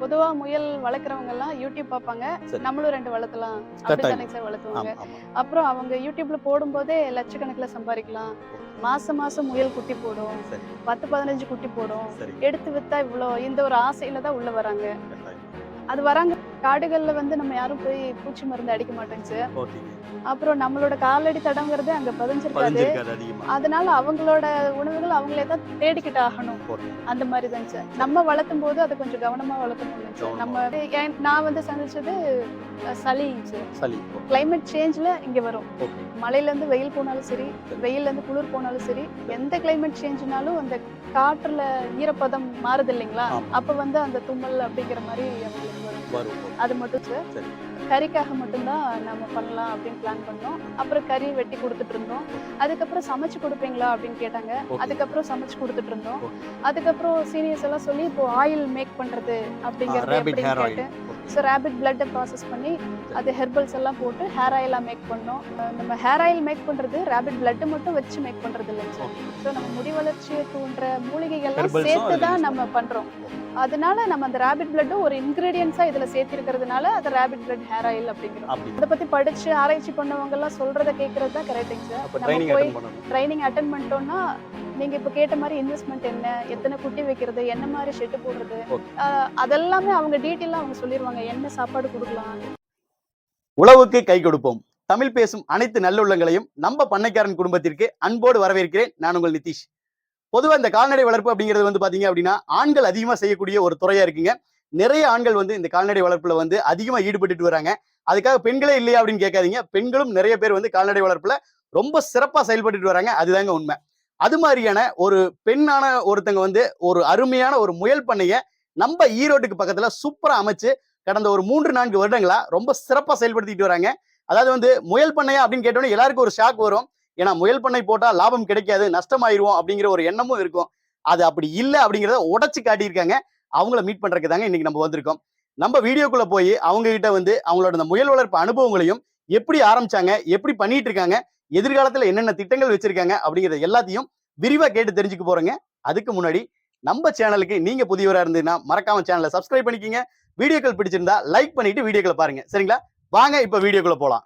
பொதுவா முயல் வளர்க்குறவங்க எல்லாம் யூடியூப் பார்ப்பாங்க. நம்மளும் ரெண்டு வளர்த்தலாம். அப்படித்தானே சார் வளர்த்துவாங்க. அப்புறம் அவங்க யூடியூப்ல போடும்போதே லட்சக்கணக்கில் சம்பாதிக்கலாம். மாசம் மாசம் முயல் குட்டி போடும். பத்து பதினஞ்சு குட்டி போடும். எடுத்து வித்தா இவ்வளோ இந்த ஒரு ஆசையில தான் உள்ள வராங்க. அது வராங்க காடுகள்ல வந்து நம்ம யாரும் போய் பூச்சி மருந்து அடிக்க மாட்டோங்க சார் ஓகேங்க அப்புறம் நம்மளோட காலடி தடங்கிறது அங்க பதிஞ்சிருக்காது. அதனால அவங்களோட உணவுகள் அவங்களே தான் தேடிக்கிட்டு ஆகணும். அந்த மாதிரி தாங்க சார். நம்ம வளர்த்தும் போது அதை கொஞ்சம் கவனமா வளர்த்தணும் நம்ம நான் வந்து சந்திச்சது சார். சளி. கிளைமேட் சேஞ்ச்ல இங்க வரும். மழையில இருந்து வெயில் போனாலும் சரி வெயில்ல இருந்து குளிர் போனாலும் சரி எந்த கிளைமேட் சேஞ்ச்னாலும் அந்த காற்றுல ஈரப்பதம் மாறுது இல்லைங்களா. அப்ப வந்து அந்த தும்மல் அப்படிங்கிற மாதிரி வரும். அது மட்டும் சார். சரி. கறிக்காக மட்டும்தான் நம்ம பண்ணலாம் அப்படின்னு பிளான் பண்ணோம். அப்புறம் கறி வெட்டி கொடுத்துட்டு இருந்தோம். அதுக்கப்புறம் சமைச்சு கொடுப்பீங்களா அப்படின்னு கேட்டாங்க. அதுக்கப்புறம் சமைச்சு கொடுத்துட்டு இருந்தோம். அதுக்கப்புறம் சீனியர்ஸ் எல்லாம் சொல்லி இப்போ ஆயில் மேக் பண்றது அப்படிங்கிறது எப்படின்னு ஆயில் கேட்டு ஸோ ரேபிட் பிளட்டை ப்ராசஸ் பண்ணி அது ஹெர்பல்ஸ் எல்லாம் போட்டு ஹேர் ஆயிலாக மேக் பண்ணோம். நம்ம ஹேர் ஆயில் மேக் பண்றது ரேபிட் பிளட்டு மட்டும் வச்சு மேக் பண்றது இல்லைங்க சார். ஸோ நம்ம முடி வளர்ச்சியை தூண்டுற மூலிகைகள்லாம் சேர்த்து தான் நம்ம பண்றோம். அதனால நம்ம அந்த ரேபிட் பிளட்டும் ஒரு இன்கிரீடியன்ஸா இதுல சேர்த்திருக்கிறதுனால அது ரேபிட் பிளட் ஹேர் ஆயில் அப்படிங்கிறோம். அப்படி அதை பத்தி படிச்சு ஆராய்ச்சி பண்ணவங்க எல்லாம் சொல்றத கேட்கறது தான் கரெக்டுங்க அப்ப சார் நம்ம போய் ட்ரைனிங் அட்டன் பண்ணிட்டோம்னா நீங்க இப்ப கேட்ட மாதிரி இன்வெஸ்ட்மெண்ட் என்ன எத்தனை குட்டி வைக்கிறது என்ன மாதிரி ஷெட்டு போடுறது அதெல்லாமே அவங்க டீட்டெயிலாக அவங்க சொல்லிடுவாங்க என்ன சாப்பாடு கொடுக்கலாம்? உழவுக்கு கை கொடுப்போம். தமிழ் பேசும் அனைத்து நல்லுள்ளங்களையும் நம்ம பண்ணைக்காரன் குடும்பத்திற்கு அன்போடு வரவேற்கிறேன். நான் உங்கள் நிதிஷ். பொதுவாக இந்த கால்நடை வளர்ப்பு அப்படிங்கிறது வந்து பார்த்தீங்க அப்படின்னா ஆண்கள் அதிகமாக செய்யக்கூடிய ஒரு துறையா இருக்குங்க. நிறைய ஆண்கள் வந்து இந்த கால்நடை வளர்ப்புல வந்து அதிகமாக ஈடுபட்டுட்டு வராங்க. அதுக்காக பெண்களே இல்லையா அப்படின்னு கேட்காதீங்க. பெண்களும் நிறைய பேர் வந்து கால்நடை வளர்ப்புல ரொம்ப சிறப்பாக செயல்பட்டுட்டு வராங்க. அதுதாங்க உண்மை. அது மாதிரியான ஒரு பெண்ணான ஒருத்தங்க வந்து ஒரு அருமையான ஒரு முயல் பண்ணைய நம்ம ஈரோட்டுக்கு பக்கத்துல சூப்பரா அமைச்சு கடந்த ஒரு மூன்று நான்கு வருடங்களா ரொம்ப சிறப்பா செயல்படுத்திட்டு வராங்க. அதாவது வந்து முயல் பண்ணையா அப்படின்னு கேட்டோன்னே எல்லாருக்கும் ஒரு ஷாக் வரும். ஏன்னா முயல் பண்ணை போட்டால் லாபம் கிடைக்காது நஷ்டமாயிருவோம் அப்படிங்கிற ஒரு எண்ணமும் இருக்கும். அது அப்படி இல்லை அப்படிங்கிறத உடைச்சு காட்டியிருக்காங்க. அவங்கள மீட் பண்ணுறதுக்கு தாங்க இன்னைக்கு நம்ம வந்திருக்கோம். நம்ம வீடியோக்குள்ள போய் அவங்க கிட்ட வந்து அவங்களோட அந்த முயல் வளர்ப்பு அனுபவங்களையும் எப்படி ஆரம்பிச்சாங்க எப்படி பண்ணிட்டு இருக்காங்க எதிர்காலத்தில் என்னென்ன திட்டங்கள் வச்சிருக்காங்க அப்படிங்கிறத எல்லாத்தையும் விரிவாக கேட்டு தெரிஞ்சுக்க போறோங்க. அதுக்கு முன்னாடி நம்ம சேனலுக்கு நீங்க புதியவராக இருந்தீங்கன்னா மறக்காம சேனலை சப்ஸ்கிரைப் பண்ணிக்கிங்க. வீடியோக்கள் பிடிச்சிருந்தா லைக் பண்ணிட்டு வீடியோக்களை பாருங்க. சரிங்களா? வாங்க இப்போ வீடியோக்குள்ள போலாம்.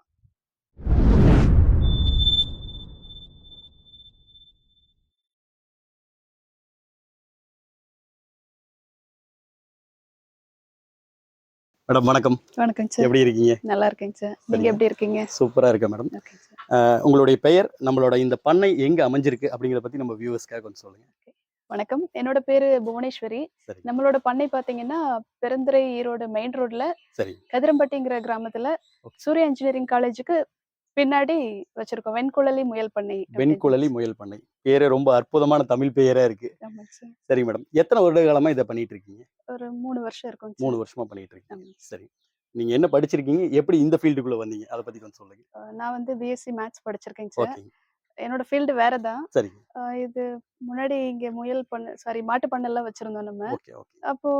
மேடம் வணக்கம். வணக்கங்க சார். எப்படி இருக்கீங்க? நல்லா இருக்கேங்க சார். நீங்க. எப்படி இருக்கீங்க? சூப்பரா இருக்கேன் மேடம். உங்களுடைய பெயர் நம்மளோட இந்த பண்ணை எங்க அமைஞ்சிருக்கு அப்படிங்கறத பத்தி நம்ம வியூவர்ஸ்க்காக கொஞ்சம் சொல்லுங்க. வணக்கம். என்னோட பேரு புவனேஸ்வரி. நம்மளோட பண்ணை பாத்தீங்கன்னா பெருந்துறை ஈரோடு மெயின் ரோட்ல சரி கதிரம்பட்டிங்கிற கிராமத்துல. சூர்யா இன்ஜினியரிங் காலேஜுக்கு பின்னாடி வச்சிருக்கோம். வெண்குழலி முயல் பண்ணை. வெண்குழலி முயல் பண்ணை. பேரே ரொம்ப அற்புதமான தமிழ் பெயரா இருக்கு. சார். மேடம். எத்தனை வருட காலமா இதை பண்ணிட்டு இருக்கீங்க? ஒரு மூணு வருஷம் இருக்கும் மூணு வருஷமா பண்ணிட்டு இருக்கீங்க. சரி. நீங்க என்ன படிச்சிருக்கீங்க? எப்படி இந்த ஃபீல்டுக்குள்ள வந்தீங்க? அதை பத்தி கொஞ்சம் சொல்லுங்க. நான் வந்து பிஎஸ்சி மேத்ஸ் படிச்சிருக்கேங்க சார். என்னோட ஃபீல்டு வேற தான் சரி இது முன்னாடி இங்க முயல் பண்ண சாரி மாட்டு பண்ணெல்லாம் வச்சிருந்தோம் நம்ம. அப்போ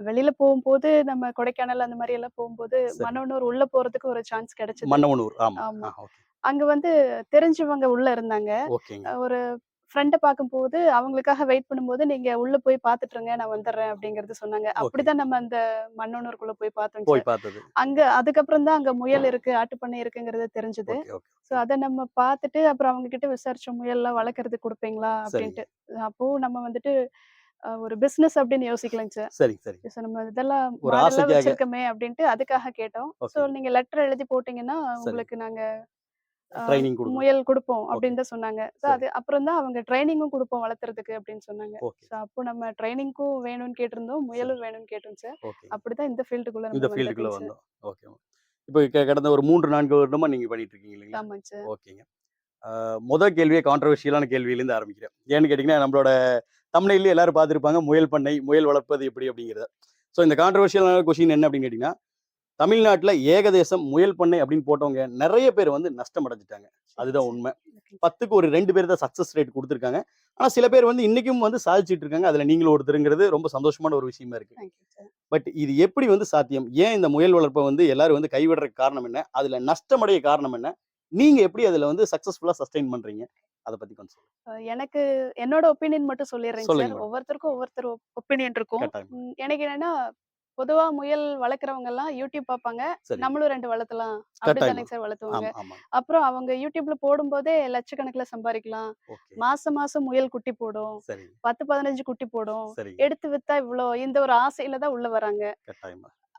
வெளியில போகும்போது நம்ம கொடைக்கானல் அந்த மாதிரி எல்லாம் போகும்போது சரி. மன்னனூர் உள்ள போறதுக்கு ஒரு சான்ஸ் கிடைச்சது. மன்னவனூர் ஆமா. அங்க வந்து தெரிஞ்சவங்க உள்ள இருந்தாங்க. ஒரு ஃப்ரெண்டை பார்க்கும்போது அவங்களுக்காக வெயிட் பண்ணும்போது நீங்க உள்ள போய் பாத்துட்டு இருங்க நான் வந்துடுறேன் அப்படிங்கறது சொன்னாங்க. அப்படிதான் நம்ம அந்த மன்னனூருக்குள்ள போய் பார்த்தோம் போய். பார்த்தது. அங்க அதுக்கப்புறம் தான் அங்க முயல் இருக்கு ஆட்டு பண்ணை இருக்குங்கிறது தெரிஞ்சது. ஸோ அதை நம்ம பார்த்துட்டு அப்புறம் அவங்க கிட்ட விசாரிச்சோம் முயல்லாம் வளர்க்கறதுக்கு கொடுப்பீங்களா? அப்படின்ட்டு. அப்போ நம்ம வந்துட்டு ஒரு பிசினஸ் அப்படின்னு யோசிக்கலைங்க சார். சரி சரி. ஸோ நம்ம இதெல்லாம். வச்சிருக்கோமே அப்படின்ட்டு அதுக்காக கேட்டோம். So okay. நீங்க லெட்டர் எழுதி போட்டீங்கன்னா உங்களுக்கு நாங்க ட்ரைனிங் கொடுங்க முயல் கொடுப்போம் அப்படின்னு தான் சொன்னாங்க. ஸோ. அது அப்புறம் தான் அவங்க ட்ரைனிங்கும் கொடுப்போம் வளர்த்துறதுக்கு அப்படின்னு சொன்னாங்க. ஸோ அப்போ நம்ம ட்ரைனிங்க்கும் வேணும்னு கேட்டிருந்தோம் முயலும் வேணும்னு ஓகே. அப்படிதான் இந்த ஃபீல்டுக்குள்ள இந்த ஃபீல்டுக்குள்ள வந்தோம். ஓகே. இப்போ கடந்த ஒரு மூன்று நான்கு வருடமா நீங்க பண்ணிட்டு இருக்கீங்க இல்லைங்களா சார். ஓகேங்க. ஆஹ் முத கேள்வியே கான்ட்ரவர்ஷியலான கேள்வியிலேருந்து ஆரம்பிக்கிறேன். ஏன்னு கேட்டிங்கன்னா நம்மளோட தமிழ்லேயே எல்லாரும் பார்த்துருப்பாங்க முயல் பண்ணை முயல் வளர்ப்பது எப்படி அப்படிங்கிறத. ஸோ இந்த கான்ட்ரவர்ஷியலான கொஷின் என்ன அப்படின்னு கேட்டிங்கன்னா தமிழ்நாட்டில் ஏகதேசம் முயல் பண்ணை அப்படின்னு போட்டவங்க நிறைய பேர் வந்து நஷ்டம் அடைஞ்சிட்டாங்க. அதுதான் உண்மை. பத்துக்கு ஒரு ரெண்டு பேர் தான் சக்ஸஸ் ரேட் கொடுத்துருக்காங்க. ஆனால் சில பேர் வந்து இன்னைக்கும் வந்து சாதிச்சிட்டு இருக்காங்க. அதில் நீங்களும் ஒருத்தருங்கிறது ரொம்ப சந்தோஷமான ஒரு விஷயமா இருக்கு. பட் இது எப்படி வந்து சாத்தியம்? ஏன் இந்த முயல் வளர்ப்பை வந்து எல்லாரும் வந்து கைவிடுறதுக்கு காரணம் என்ன? அதுல நஷ்டமடைய காரணம் என்ன? நீங்க எப்படி அதுல வந்து சக்சஸ்ஃபுல்லா சஸ்டைன் பண்றீங்க? அதை பத்தி கொஞ்சம் சொல்லுங்க. எனக்கு என்னோட ஒப்பீனியன் மட்டும் சொல்லுங்க சார். ஒவ்வொருத்தருக்கும் ஒவ்வொருத்தர் ஒப்பீனியன் இருக்கும். எனக்கு என்னன்னா பொதுவா முயல் வளர்க்குறவங்க எல்லாம் யூடியூப் பார்ப்பாங்க. நம்மளும் ரெண்டு வளர்த்தலாம். அப்படித்தானே சார் வளர்த்துவாங்க. அப்புறம் அவங்க யூடியூப்ல போடும்போதே லட்சக்கணக்கில் சம்பாதிக்கலாம் மாசம் மாசம் முயல் குட்டி போடும். பத்து பதினஞ்சு குட்டி போடும். எடுத்து வித்தா இவ்வளோ இந்த ஒரு ஆசையில தான் உள்ள வராங்க.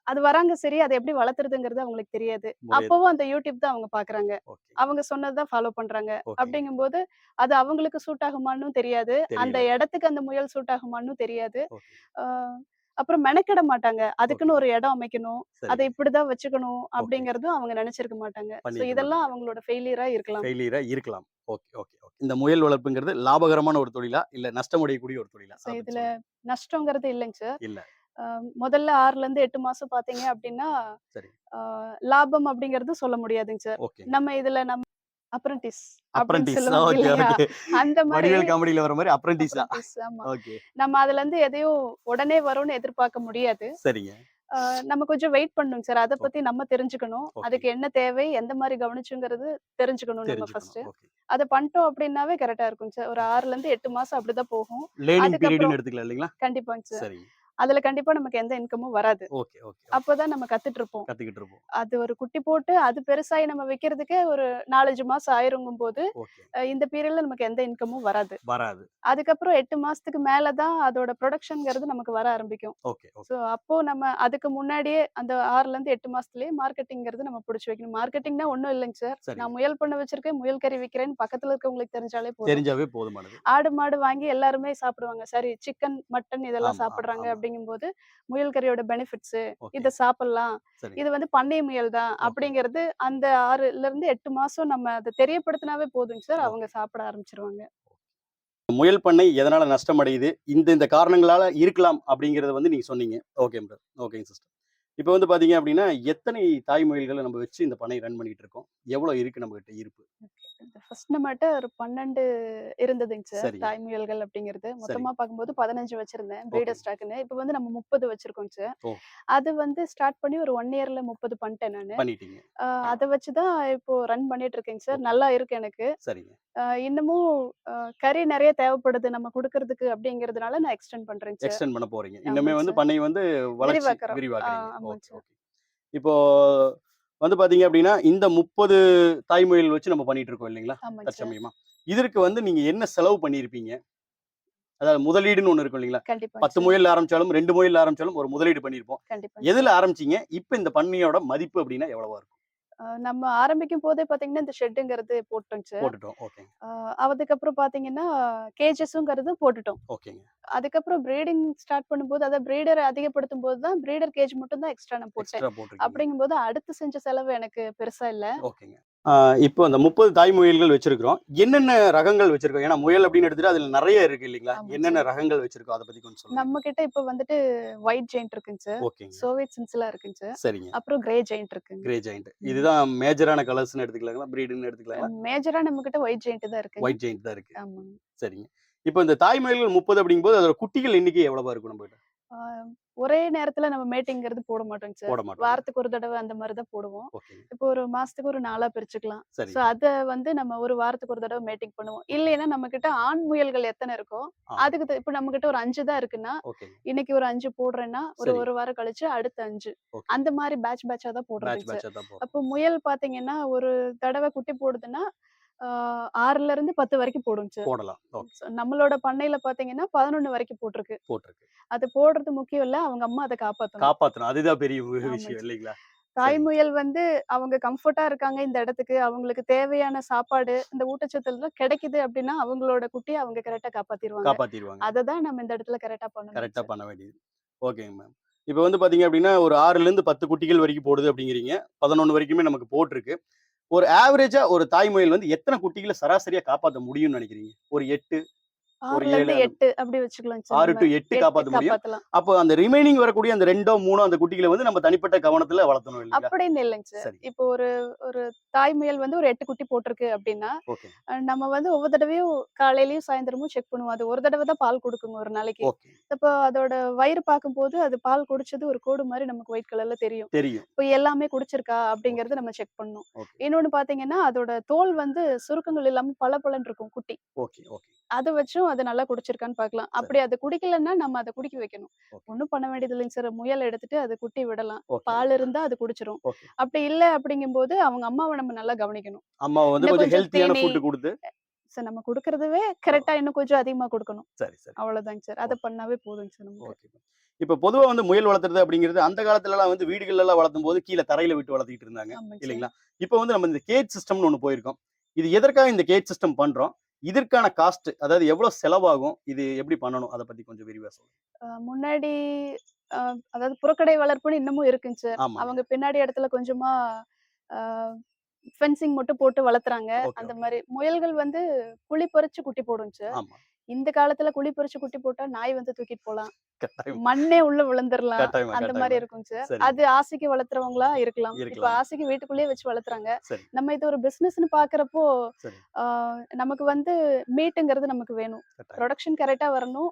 அது வராங்க சரி அதை எப்படி வளர்த்துறதுங்கிறது அவங்களுக்கு தெரியாது. அப்பவும் அந்த யூடியூப் தான் அவங்க பாக்குறாங்க அவங்க சொன்னதுதான் ஃபாலோ பண்றாங்க. ஓகே. அப்படிங்கும்போது அது அவங்களுக்கு சூட் ஆகுமான்னு தெரியாது. அந்த. இடத்துக்கு அந்த முயல் சூட் ஆகுமான்னு தெரியாது. ஆஹ் அப்புறம் மெனக்கிட மாட்டாங்க. அதுக்குன்னு ஒரு இடம் அமைக்கணும். அதை இப்படிதான் வச்சுக்கணும் அப்படிங்கறதும் அவங்க நினைச்சிருக்க மாட்டாங்க. இதெல்லாம். அவங்களோட ஃபெயிலியரா இருக்கலாம். ஃபெயிலியரா இருக்கலாம். Okay okay okay. இந்த முயல் வளர்ப்புங்கிறது லாபகரமான ஒரு தொழிலா? இல்ல நஷ்டமடையக்கூடிய ஒரு தொழிலா? இதுல நஷ்டங்கிறது இல்லைங்க சார். இல்ல. முதல்ல ஆறுல இருந்து எட்டு மாசம் பாத்தீங்க அப்படின்னா லாபம் அப்படிங்கறது சொல்ல முடியாதுங்க சார். நம்ம இதுல நம்ம அப்ரண்டிஸ் அப்ரண்டிஸ். ஓகே அந்த மாதிரி காமெடியில வர மாதிரி அப்ரண்டிஸா? ஓகே. நம்ம அதுல இருந்து எதையும் உடனே வரும்னு எதிர்பார்க்க முடியாது. சரிங்க. நம்ம கொஞ்சம் வெயிட் பண்ணுங்க சார். அதை பத்தி நம்ம தெரிஞ்சுக்கணும். அதுக்கு என்ன தேவை எந்த மாதிரி கவனிச்சுங்கிறது தெரிஞ்சுக்கணும். நம்ம ஃபர்ஸ்ட் அதை பண்ணிட்டோம் அப்படின்னாவே கரெக்டா இருக்கும் சார். ஒரு ஆறுல இருந்து எட்டு மாசம் அப்படிதான் போகும். அதுக்கப்புறம் கண்டிப்பாங்க சார். அதுல கண்டிப்பா நமக்கு எந்த இன்கமும் வராது. அப்பதான் நம்ம கத்துட்டு இருப்போம் கத்துக்கிட்டு இருப்போம். அது ஒரு குட்டி போட்டு அது பெருசாகி நம்ம வைக்கிறதுக்கே ஒரு நாலஞ்சு மாசம் ஆயிருங்கும் போது இந்த பீரியட்ல நமக்கு எந்த இன்கமும் வராது. வராது. அதுக்கப்புறம் எட்டு மாசத்துக்கு மேலதான் அதோட ப்ரொடக்ஷன்ங்கிறது நமக்கு வர ஆரம்பிக்கும். ஸோ அப்போ நம்ம அதுக்கு முன்னாடியே அந்த ஆறுல இருந்து எட்டு மாசத்துலயே மார்க்கெட்டிங்கிறது நம்ம பிடிச்சி வைக்கணும். மார்க்கெட்டிங்னா ஒண்ணும் இல்லைங்க சார். நான் முயல் பண்ண வச்சிருக்கேன் முயல் கறி விற்கிறேன்னு பக்கத்துல இருக்கவங்களுக்கு தெரிஞ்சாலே போதும். தெரிஞ்சாவே போதுமானது. ஆடு மாடு வாங்கி எல்லாருமே சாப்பிடுவாங்க. சரி சிக்கன் மட்டன் இதெல்லாம் சாப்பிடுறாங்க. அப்படிங்கும்போது முயல் கறியோட பெனிஃபிட்ஸ் இதை சாப்பிடலாம். இது வந்து பண்ணை முயல் தான் அப்படிங்கிறது அந்த ஆறுல இருந்து எட்டு மாசம் நம்ம அதை தெரியப்படுத்தினாவே போதுங்க சார் அவங்க சாப்பிட ஆரம்பிச்சிருவாங்க. முயல் பண்ணை எதனால நஷ்டம் அடையுது? இந்த இந்த காரணங்களால இருக்கலாம் அப்படிங்கறத வந்து நீங்க சொன்னீங்க. ஓகே ஓகேங்க சிஸ்டர். இப்போ வந்து பாத்தீங்க அப்படின்னா எத்தனை தாய் முயல்களை நம்ம வச்சு இந்த பண்ணை ரன் பண்ணிட்டு இருக்கோம் எவ்வளவு இருக்கு நம்ம கிட்ட இருப்பு ஃபர்ஸ்ட் நம்மகிட்ட ஒரு பன்னெண்டு இருந்ததுங்க சார் சரிங்க. தாய் முயல்கள் அப்படிங்கிறது மொத்தமா பார்க்கும்போது பதினஞ்சு வச்சிருந்தேன். பிரீடர் ஸ்டாக்னு இப்போ வந்து நம்ம முப்பது வச்சிருக்கோம் சார். அது வந்து ஸ்டார்ட் பண்ணி ஒரு ஒன் இயர்ல முப்பது பண்ணிட்டேன் நான். அதை வச்சுதான் இப்போ ரன் பண்ணிட்டு இருக்கேங்க சார். நல்லா இருக்கு எனக்கு. இன்னமும் கறி நிறைய தேவைப்படுது நம்ம கொடுக்கறதுக்கு அப்படிங்கறதுனால நான் எக்ஸ்டெண்ட் சார். எக்ஸ்டெண்ட் பண்ண போறீங்க. இன்னுமே வந்து. பண்ணை வந்து விரிவாக்குறோம். இப்போ வந்து பாத்தீங்க அப்படின்னா இந்த முப்பது தாய்மொழிகள் வச்சு நம்ம பண்ணிட்டு இருக்கோம் இல்லைங்களா தற்சமயமா. இதற்கு வந்து நீங்க என்ன செலவு பண்ணியிருப்பீங்க? அதாவது முதலீடுன்னு ஒண்ணு இருக்கும் இல்லைங்களா? பத்து முயல் ஆரம்பிச்சாலும் ரெண்டு முயல் ஆரம்பிச்சாலும் ஒரு முதலீடு பண்ணியிருப்போம். கண்டிப்பா எதுல ஆரம்பிச்சீங்க? இப்ப இந்த பண்ணையோட மதிப்பு அப்படின்னா எவ்வளவா இருக்கும்? நம்ம ஆரம்பிக்கும் போதே பாத்தீங்கன்னா இந்த ஷெட்டுங்கிறது போட்டோங்க சார் போட்டுட்டோம் அதுக்கப்புறம் பாத்தீங்கன்னா கேஜஸுங்கிறது போட்டுட்டோம். ஓகேங்க. அதுக்கப்புறம் பிரீடிங் ஸ்டார்ட் பண்ணும்போது அதை பிரீடர் அதிகப்படுத்தும் போது தான் பிரீடர் கேஜ் மட்டும் தான் எக்ஸ்ட்ரா நான் போட்டேன். அப்படிங்கும்போது அடுத்து செஞ்ச செலவு எனக்கு பெருசா இல்ல. ஓகேங்க. இப்போ அந்த முப்பது தாய் முயல்கள் வச்சிருக்கிறோம். என்னென்ன ரகங்கள் வச்சிருக்கோம்? ஏன்னா முயல் அப்படின்னு எடுத்துட்டு அதுல நிறைய இருக்கு இல்லைங்களா? ஆமா என்னென்ன. ரகங்கள் வச்சிருக்கோம்? அதை பத்தி கொஞ்சம் சொல்லுங்க. நம்ம கிட்ட இப்ப வந்துட்டு ஒயிட் ஜெயிண்ட் இருக்குங்க சார் ஓகேங்க. சோவியட் சின்சிலா இருக்குங்க சார் சரிங்க. அப்புறம் கிரே ஜெயிண்ட் இருக்குங்க. கிரே ஜெயிண்ட் இதுதான் மேஜரான கலர்ஸ்னு எடுத்துக்கலாங்களா? பிரீடுன்னு எடுத்துக்கலாங்களா? மேஜரா நம்ம கிட்ட ஒயிட் ஜெயிண்ட் தான் இருக்கு ஒயிட் ஜெயிண்ட் தான் இருக்கு. ஆமாங்க. சரிங்க. இப்போ இந்த தாய் முயல்கள் முப்பது அப்படிங்கும்போது அதோட குட்டிகள் எண்ணிக்கை எவ்வளவா இருக்கும் நம்ம ஒரே நேரத்துல நம்ம மேட்டிங்கிறது போட மாட்டோங்க சார். போட மாட்டோம். வாரத்துக்கு ஒரு தடவை அந்த மாதிரி தான் போடுவோம். இப்போ ஒரு மாசத்துக்கு ஒரு நாளா பிரிச்சுக்கலாம். சோ அத வந்து நம்ம ஒரு வாரத்துக்கு ஒரு தடவை மேட்டிங் பண்ணுவோம். இல்லைன்னா நம்ம கிட்ட ஆண் முயல்கள் எத்தனை இருக்கோ. அதுக்கு இப்ப நம்ம கிட்ட ஒரு அஞ்சு தான் இருக்குன்னா இன்னைக்கு ஒரு அஞ்சு போடுறேன்னா ஒரு. ஒரு வாரம் கழிச்சு அடுத்த அஞ்சு. அந்த மாதிரி பேட்ச் பேட்சா தான் போடுறோம் அப்போ முயல் பாத்தீங்கன்னா ஒரு தடவை குட்டி போடுதுன்னா ஆறுல இருந்து பத்து வரைக்கும் சார். போடலாம். நம்மளோட பண்ணையில பாத்தீங்கன்னா பதினொன்னு வரைக்கும் போட்டிருக்கு. போட்டிருக்கு. அது போடுறது முக்கியம் இல்ல அவங்க அம்மா அதை காப்பாத்தணும். காப்பாத்தணும். அதுதான் பெரிய விஷயம். இல்லைங்களா? தாய் சரி. முயல் வந்து அவங்க கம்ஃபர்ட்டா இருக்காங்க இந்த இடத்துக்கு. அவங்களுக்கு தேவையான சாப்பாடு இந்த ஊட்டச்சத்து கிடைக்குது அப்படின்னா அவங்களோட குட்டியை அவங்க கரெக்டா காப்பாத்திடுவாங்க காப்பாத்திடுவாங்க அதை தான் நம்ம இந்த இடத்துல கரெக்டா பண்ணணும் கரெக்டா. பண்ண வேண்டியது. ஓகேங்க மேம். இப்போ வந்து பாத்தீங்க அப்படின்னா ஒரு ஆறுல இருந்து பத்து குட்டிகள் வரைக்கும் போடுது அப்படிங்கிறீங்க. பதினொன்று வரைக்குமே நமக்கு போட்டிருக்கு. ஒரு ஆவரேஜா ஒரு தாய்மொழியில் வந்து எத்தனை குட்டிகளை சராசரியா காப்பாற்ற முடியும்னு நினைக்கிறீங்க? ஒரு எட்டு ஆறுல இருந்து எட்டு அப்படி வச்சுக்கலாம் ஆறு. டு எட்டு காப்பாற்ற முடியும். அப்போ அந்த ரிமைனிங் வரக்கூடிய அந்த ரெண்டோ மூணோ அந்த குட்டிகளை வந்து நம்ம தனிப்பட்ட கவனத்துல வளர்த்தணும் அப்படின்னு இல்லைங்க சார். இப்போ ஒரு ஒரு தாய் முயல் வந்து ஒரு எட்டு குட்டி போட்டிருக்கு அப்படின்னா நம்ம வந்து ஒவ்வொரு தடவையும் காலையிலயும் சாயந்தரமும் செக் பண்ணுவோம். அது ஒரு தடவை தான் பால் கொடுக்குங்க ஒரு நாளைக்கு. அப்போ அதோட வயிறு பார்க்கும்போது அது பால் குடிச்சது ஒரு கோடு மாதிரி நமக்கு ஒயிட் கலர்ல தெரியும். தெரியும். இப்போ எல்லாமே குடிச்சிருக்கா அப்படிங்கறத நம்ம செக் பண்ணணும் ஓகே. இன்னொன்னு பாத்தீங்கன்னா அதோட தோல் வந்து சுருக்கங்கள் இல்லாம பல இருக்கும் குட்டி. அதை வச்சும் அது நல்லா குடிச்சிருக்கான்னு பார்க்கலாம் அப்படி அது குடிக்கலன்னா நம்ம அதை குடிக்க வைக்கணும். ஒன்றும் பண்ண வேண்டியது இல்லைங்க சார். முயல் எடுத்துட்டு அது குட்டி விடலாம். பால் இருந்தா அது குடிச்சிரும். அப்படி இல்ல அப்படிங்கும்போது அவங்க அம்மாவை நம்ம நல்லா கவனிக்கணும். அம்மா வந்து கொஞ்சம் ஹெல்த்தியான ஃபுட் கொடுத்து. சார் நம்ம கொடுக்கறதுவே கரெக்டா இன்னும் கொஞ்சம் அதிகமா கொடுக்கணும். சரி சரி. அவ்வளவுதாங்க சார். அதை பண்ணாவே போதுங்க சார் நமக்கு. இப்போ பொதுவா வந்து முயல் வளர்த்துறது அப்படிங்கிறது அந்த காலத்துல எல்லாம் வந்து வீடுகள்ல எல்லாம் வளர்த்தும் போது கீழே தரையில விட்டு வளர்த்திட்டு இருந்தாங்க. இல்லைங்களா? இப்போ வந்து நம்ம இந்த கேஜ் சிஸ்டம்னு ஒன்று போயிருக்கோம். இது எதற்காக இந்த கேஜ் சிஸ்டம் பண்றோம்? இதற்கான காஸ்ட் அதாவது எவ்வளவு செலவாகும்? இது எப்படி பண்ணணும்? அதை பத்தி கொஞ்சம் விரிவா சொல்லுங்க முன்னாடி அதாவது புறக்கடை வளர்ப்புன்னு இன்னமும் இருக்குங்க அவங்க பின்னாடி இடத்துல கொஞ்சமா ஃபென்சிங் மட்டும் போட்டு வளர்த்துறாங்க. அந்த மாதிரி முயல்கள் வந்து குழி பறிச்சு குட்டி ஆமா. இந்த காலத்துல குழி பறிச்சு குட்டி போட்டா நாய் வந்து தூக்கிட்டு போலாம். மண்ணே உள்ள விழுந்துடலாம் அந்த மாதிரி இருக்குங்க சார். அது ஆசைக்கு வளர்த்துறவங்களா இருக்கலாம். இப்ப ஆசைக்கு வீட்டுக்குள்ளேயே வச்சு வளர்த்துறாங்க. நம்ம இது ஒரு பிசினஸ்னு பாக்குறப்போ நமக்கு வந்து மீட்டுங்கிறது நமக்கு வேணும். ப்ரொடக்ஷன் கரெக்டா வரணும்.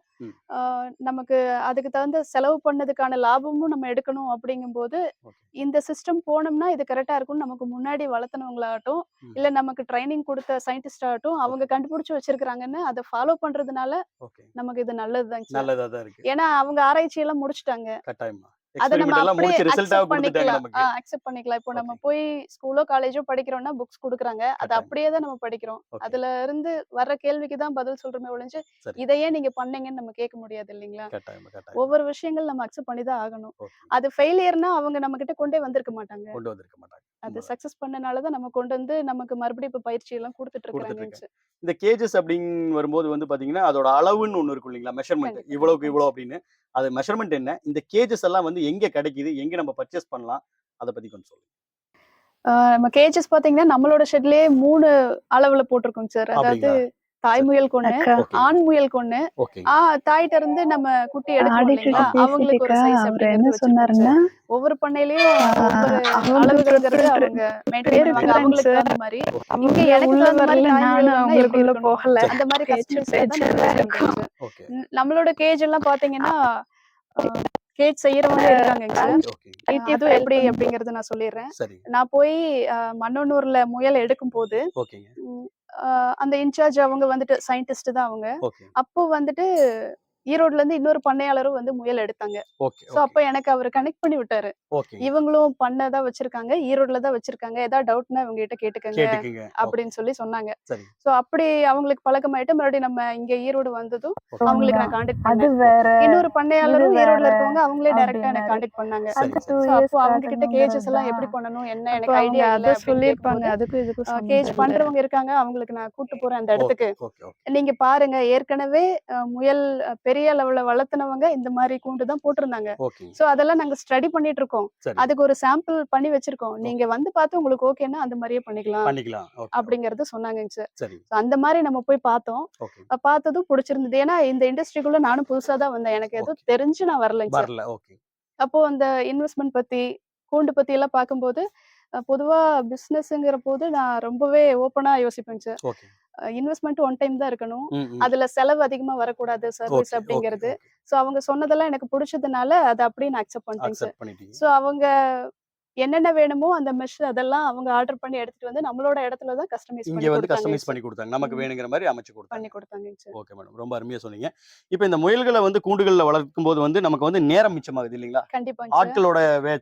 நமக்கு அதுக்கு தகுந்த செலவு பண்ணதுக்கான லாபமும் நம்ம எடுக்கணும் அப்படிங்கும்போது ஓகே. இந்த சிஸ்டம் போனோம்னா இது கரெக்டா இருக்கும்னு நமக்கு முன்னாடி வளர்த்தனவங்களாகட்டும் இல்ல நமக்கு ட்ரைனிங் கொடுத்த சயின்டிஸ்ட் ஆகட்டும் அவங்க கண்டுபிடிச்சு வச்சிருக்காங்கன்னு அதை ஃபாலோ பண்றதுனால நமக்கு இது நல்லதுதாங்க சார். நல்லதா தான் இருக்கு. ஏன்னா அவங்க ஆராய்ச்சி எல்லாம் முடிச்சிட்டாங்க. கட்டாயமா. அதை நம்ம அப்படியே அக்செப்ட் பண்ணிக்கலாம். அக்செப்ட் பண்ணிக்கலாம். இப்போ நம்ம போய் ஸ்கூலோ காலேஜோ படிக்கிறோம்னா புக்ஸ் கொடுக்குறாங்க. அதை அப்படியே தான் நம்ம படிக்கிறோம். அதுல இருந்து வர்ற கேள்விக்கு தான் பதில் சொல்றோமே ஒழிஞ்சு இதையே நீங்க பண்ணீங்கன்னு நம்ம கேட்க முடியாது இல்லைங்களா? ஒவ்வொரு விஷயங்கள் நம்ம அக்செப்ட் பண்ணி தான் ஆகணும். அது ஃபெயிலியர்னா அவங்க நம்ம கிட்ட கொண்டே வந்திருக்க மாட்டாங்க. கொண்டு வந்திருக்க மாட்டாங்க. அது சக்சஸ் பண்ணனால தான் நம்ம கொண்டு வந்து நமக்கு மறுபடியும் இப்ப பயிற்சி எல்லாம் கொடுத்துட்டு இருக்கேன் இந்த கேஜஸ் அப்படின்னு வரும்போது வந்து பாத்தீங்கன்னா அதோட அளவுன்னு ஒண்ணு இருக்கும் இல்லைங்களா? மெஷர்மெண்ட் இவ்வளவுக்கு இவ்வளவு அப்படின்னு. அது மெஷர்மெண்ட் என்ன? இந்த கேஜஸ் எல்லாம் வந்து எங்க கிடைக்குது? எங்க நம்ம பர்ச்சேஸ் பண்ணலாம்? அதை பத்தி கொஞ்சம் சொல்லுங்க நம்ம கேஜஸ் பாத்தீங்கன்னா நம்மளோட ஷெட்லயே மூணு அளவுல போட்டிருக்கோங்க சார் அதாவது தாய் முயல் கொண்டு ஆண் முயல் கொண்டு தாய்கிட்ட இருந்து நம்ம குட்டி ஆமா அவங்களுக்கு ஒரு சைஸ் அவர் என்ன சொன்னாருன்னா ஒவ்வொரு பண்ணையிலயும் அளவுகள்ங்கிறது ப்ரிஃபர் அவங்க மெயின்டைன் பேரு பண்ணுவாங்க. அவங்களுக்கு ஃப்ரெண்ட்ஸ் தகுந்த மாதிரி. இங்க எனக்கு தகுந்த மாதிரி நானும் அவங்களுக்குள்ள போகல. அந்த மாதிரி நம்மளோட கேஜ் எல்லாம் பாத்தீங்கன்னா கேஜ் செய்யறவங்க இருக்காங்க எப்படி அப்படிங்கறது நான் சொல்லிடுறேன். நான் போய் அஹ், மண்ணனூர்ல முயல் எடுக்கும் போது அந்த இன்சார்ஜ் அவங்க வந்துட்டு சயின்டிஸ்ட் தான் அவங்க. அப்போ வந்துட்டு ஈரோட்ல இருந்து இன்னொரு பண்ணையாளரும் வந்து முயல் எடுத்தாங்க. சோ அப்ப எனக்கு அவர் கனெக்ட் பண்ணி விட்டாரு. இவங்களும் பண்ணதான் வச்சிருக்காங்க ஈரோட்ல தான் வச்சிருக்காங்க. ஏதாவது டவுட்னா இவங்க கிட்ட கேட்டுக்கங்க அப்படின்னு சொல்லி சொன்னாங்க. சோ அப்படி அவங்களுக்கு பழக்கமாயிட்டு மறுபடியும் நம்ம இங்க ஈரோடு வந்ததும் அவங்களுக்கு நான் காண்டாக்ட் அது பண்ணேன். இன்னொரு பண்ணையாளரும் ஈரோட்ல இருக்கவங்க அவங்களே டைரக்டா எனக்கு காண்டாக்ட் பண்ணாங்க. அப்போ அவங்க கிட்ட கேஜஸ் எல்லாம் எப்படி தான் பண்ணணும்? என்ன எனக்கு ஐடியா இல்ல அதை அப்படின்னு சொல்லியிருப்பாங்க. கேட்கும்போது அதுக்கும் இதுக்கும் கேஜ் பண்றவங்க இருக்காங்க. அவங்களுக்கு நான் கூட்டு போறேன் அந்த இடத்துக்கு. நீங்க பாருங்க ஏற்கனவே முயல் அஹ், பெரிய அளவுல வளர்த்துனவங்க இந்த மாதிரி கூண்டு தான் போட்டிருந்தாங்க. சோ அதெல்லாம் நாங்க ஸ்டடி பண்ணிட்டு இருக்கோம் அதுக்கு ஒரு சாம்பிள் பண்ணி வச்சிருக்கோம். நீங்க வந்து பார்த்து உங்களுக்கு ஓகேன்னா அந்த மாதிரியே பண்ணிக்கலாம் பண்ணிக்கலாம். அப்படிங்கறது சொன்னாங்க சார். அந்த மாதிரி நம்ம போய் பார்த்தோம். பார்த்ததும் பிடிச்சிருந்தது. ஏன்னா இந்த இண்டஸ்ட்ரிக்குள்ள நானும் புதுசா தான் வந்தேன். எனக்கு எதுவும் தெரிஞ்சு நான் வரல. அப்போ அந்த இன்வெஸ்ட்மெண்ட் பத்தி கூண்டு பத்தி எல்லாம் பார்க்கும்போது பொதுவா பிசினஸ்ங்கிற போது நான் ரொம்பவே ஓப்பனா யோசிப்பேங்க சார் இன்வெஸ்ட்மெண்ட் ஒன் டைம் தான் இருக்கணும். அதுல செலவு அதிகமா வரக்கூடாது சர்வீஸ் அப்படிங்கிறது. சோ அவங்க சொன்னதெல்லாம் எனக்கு பிடிச்சதுனால அதை அப்படியே நான் அக்செப்ட் பண்ணிட்டேங்க சார் சோ அவங்க என்னென்ன வேணுமோ அந்த மெஷ் அதெல்லாம் அவங்க ஆர்டர் பண்ணி எடுத்துட்டு வந்து நம்மளோட இடத்துல தான் கஸ்டமைஸ் இங்க வந்து கஸ்டமைஸ் பண்ணி கொடுத்தாங்க. நமக்கு வேணுங்கிற மாதிரி அமைச்சு கொடுத்தாங்க. பண்ணி கொடுத்தாங்க சார் ஓகே மேடம் ரொம்ப அருமையா சொன்னீங்க. இப்போ இந்த முயல்களை வந்து கூண்டுகளில் வளர்க்கும் போது வந்து நமக்கு வந்து நேரம் மிச்சமாகுது இல்லைங்களா? கண்டிப்பாங்க சார் ஆட்களோட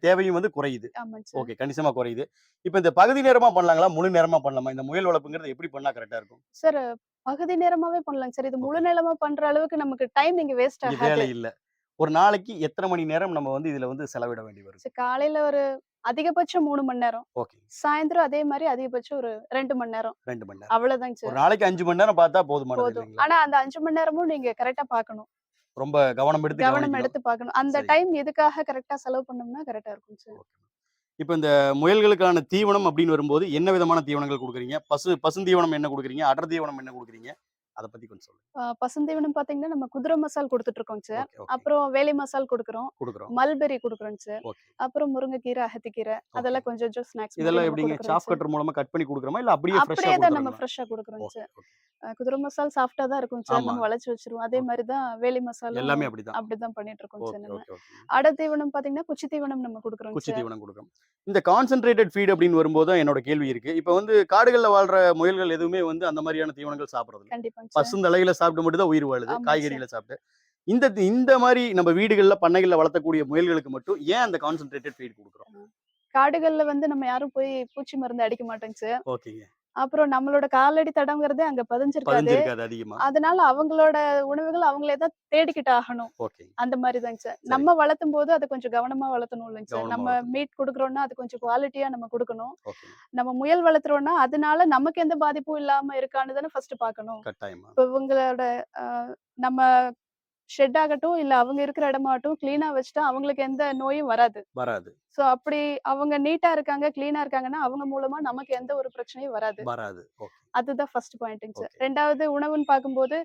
தேவையும் வந்து குறையுது. ஓகே கணிசமா குறையுது. இப்போ இந்த பகுதி நேரமா பண்ணலாங்களா? முழு நேரமா பண்ணலாமா? இந்த முயல் வளர்ப்புங்கிறது எப்படி பண்ணா கரெக்டா இருக்கும்? சார் பகுதி நேரமாவே பண்ணலாங்க சார் இது முழு நேரமா பண்ற அளவுக்கு நமக்கு டைம் இங்க வேஸ்ட் ஆகாது. இல்ல. ஒரு நாளைக்கு எத்தனை மணி நேரம் நம்ம வந்து இதுல வந்து செலவிட வேண்டி சரி, காலையில ஒரு அதிகபட்சம் மூணு மணி நேரம். ஓகே. சாயந்தரம் அதே மாதிரி அதிகபட்சம் ஒரு ரெண்டு மணி நேரம். ரெண்டு மணி நேரம். அவ்வளவுதாங்க சார். நாளைக்கு அஞ்சு மணி நேரம் பார்த்தா போதுமானது போதும். ஆனா அந்த அஞ்சு மணி நேரமும் நீங்க கரெக்டா பார்க்கணும். ரொம்ப கவனம் எடுத்து கவனம் எடுத்து பார்க்கணும். அந்த டைம் எதுக்காக கரெக்டா செலவு பண்ணோம்னா கரெக்டா இருக்கும் சார். இப்போ இந்த முயல்களுக்கான தீவனம் அப்படின்னு வரும்போது என்ன விதமான தீவனங்கள் கொடுக்குறீங்க? பசு பசுந்தீவனம் என்ன கொடுக்குறீங்க? அடர் தீவனம் என்ன கொடுக்குறீங்க? அதை பத்தி கொஞ்சம் சொல்லுங்க. பசுந்தீவனம் பாத்தீங்கன்னா நம்ம குதிரை மசால் கொடுத்துட்டு இருக்கோம் சார் அப்புறம் வேலி மசால் கொடுக்குறோம். கொடுக்குறோம். மல்பெரி கொடுக்குறோம் சார். அப்புறம் முருங்கைக்கீரை அகத்திக்கீரை அதெல்லாம் கொஞ்சம் கொஞ்சம் ஸ்நாக்ஸ் இதெல்லாம் எப்படிங்க? சார். கட்டர் மூலமா கட் பண்ணி கொடுக்குறோமா? இல்ல அப்படியே ஃப்ரெஷ்ஷா அப்படியே தான் நம்ம ஃப்ரெஷ்ஷா கொடுக்குறோம் சார். குதிரை மசால் சாஃப்டா தான் இருக்கும் சார். நம்ம வளைச்சு வச்சிருவோம். அதே மாதிரி தான் வேலி மசாலும் எல்லாமே அப்படிதான். அப்படிதான் பண்ணிட்டு இருக்கோம் சார் நம்ம. அடை தீவனம் பாத்தீங்கன்னா குச்சி தீவனம் நம்ம கொடுக்குறோம் குச்சி தீவனம் கொடுக்குறோம். இந்த கான்சென்ட்ரேட்டட் ஃபீட் அப்படின்னு வரும்போது என்னோட கேள்வி இருக்கு. இப்போ வந்து காடுகளில் வாழ்ற முயல்கள் எதுவுமே வந்து அந்த மாதிரியான தீவனங்கள் சாப்பிட்றது கண்டிப்பா. பசுந்தலைகளை சாப்பிட்டு மட்டும் தான் உயிர் வாழுது காய்கறிகளை சாப்பிட்டு. இந்த இந்த மாதிரி நம்ம வீடுகள்ல பண்ணைகள்ல வளர்த்தக்கூடிய முயல்களுக்கு மட்டும் ஏன் அந்த கான்சென்ட்ரேட்டட் ஃபீட் கொடுக்குறோம்? காடுகள்ல வந்து நம்ம யாரும் போய் பூச்சி மருந்து அடிக்க மாட்டோங்க சார். ஓகேங்க. அப்புறம் நம்மளோட காலடி தடங்கிறதே அங்க பதிஞ்சிருக்காது. பதிஞ்சிருக்காது அதிகமா. அதனால அவங்களோட உணவுகள் அவங்களே தான் தேடிக்கிட்டு ஆகணும். ஓகே. அந்த மாதிரி தாங்க சார். நம்ம வளர்த்தும் போது அதை கொஞ்சம் கவனமா வளர்த்தணும் இல்லைங்க சார். கவனமா நம்ம. மீட் கொடுக்குறோம்னா அது கொஞ்சம் குவாலிட்டியா நம்ம கொடுக்கணும். ஓகே. நம்ம முயல் வளர்த்துறோம்னா அதனால நமக்கு எந்த பாதிப்பும் இல்லாம இருக்கான்னு தானே ஃபர்ஸ்ட் பார்க்கணும். கட்டாயமா. இப்போ இவங்களோட ஆஹ், நம்ம ஷெட் ஆகட்டும் இல்ல அவங்க இருக்கிற இடமாகட்டும் கிளீனா வச்சுட்டா அவங்களுக்கு எந்த நோயும் வராது. வராது. சோ அப்படி அவங்க நீட்டா இருக்காங்க கிளீனா இருக்காங்கன்னா அவங்க மூலமா நமக்கு எந்த ஒரு பிரச்சனையும் வராது. வராது. அதுதான் ஃபர்ஸ்ட் பாயிண்ட்டுங்க சார். ரெண்டாவது உணவுன்னு பார்க்கும்போது